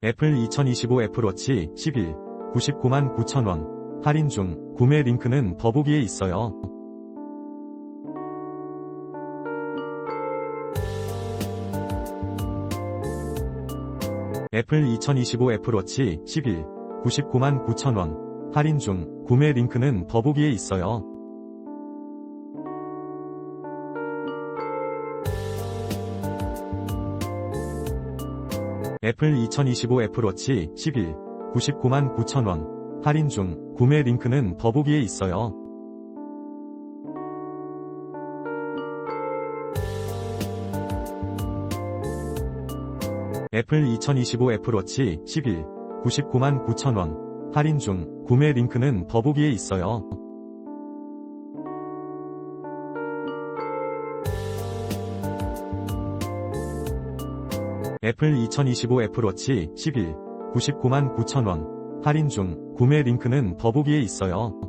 애플 2025 애플워치 11 99만 9천원 할인 중 구매 링크는 더보기에 있어요. 애플 2025 애플워치 11 99만 9천원 할인 중 구매 링크는 더보기에 있어요. 애플 2025 애플워치 11 99만 9천원 할인 중 구매 링크는 더보기에 있어요. 애플 2025 애플워치 11 99만 9천원 할인 중 구매 링크는 더보기에 있어요. 애플 2025 애플워치 11 99만 9천원 할인 중 구매 링크는 더보기에 있어요.